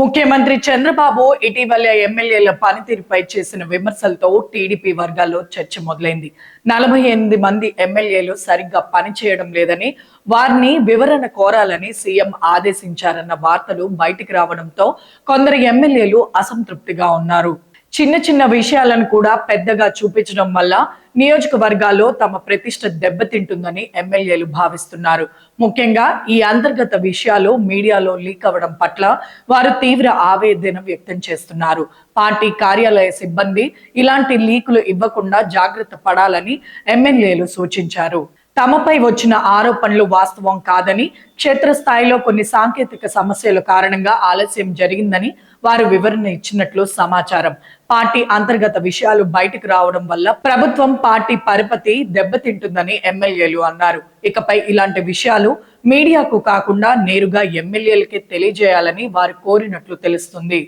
ముఖ్యమంత్రి చంద్రబాబు ఇటీవల ఎమ్మెల్యేల పనితీరుపై చేసిన విమర్శలతో టీడీపీ వర్గాల్లో చర్చ మొదలైంది. నలభై ఎనిమిది మంది ఎమ్మెల్యేలు సరిగ్గా పనిచేయడం లేదని వారిని వివరణ కోరాలని సీఎం ఆదేశించారన్న వార్తలు బయటికి రావడంతో కొందరు ఎమ్మెల్యేలు అసంతృప్తిగా ఉన్నారు. చిన్న చిన్న విషయాలను కూడా పెద్దగా చూపించడం వల్ల నియోజకవర్గాల్లో తమ ప్రతిష్ట దెబ్బతింటుందని ఎమ్మెల్యేలు భావిస్తున్నారు. ముఖ్యంగా ఈ అంతర్గత విషయాలు మీడియాలో లీక్ అవ్వడం పట్ల వారు తీవ్ర ఆవేదన వ్యక్తం చేస్తున్నారు. పార్టీ కార్యాలయ సిబ్బంది ఇలాంటి లీకులు ఇవ్వకుండా జాగ్రత్త పడాలని ఎమ్మెల్యేలు సూచించారు. తమపై వచ్చిన ఆరోపణలు వాస్తవం కాదని క్షేత్రస్థాయిలో కొన్ని సాంకేతిక సమస్యల కారణంగా ఆలస్యం జరిగిందని వారు వివరణ ఇచ్చినట్లు సమాచారం. పార్టీ అంతర్గత విషయాలు బయటకు రావడం వల్ల ప్రభుత్వం పార్టీ పరిపతి దెబ్బతింటుందని ఎమ్మెల్యేలు అన్నారు. ఇకపై ఇలాంటి విషయాలు మీడియాకు కాకుండా నేరుగా ఎమ్మెల్యేలకే తెలియజేయాలని వారు కోరినట్లు తెలుస్తుంది.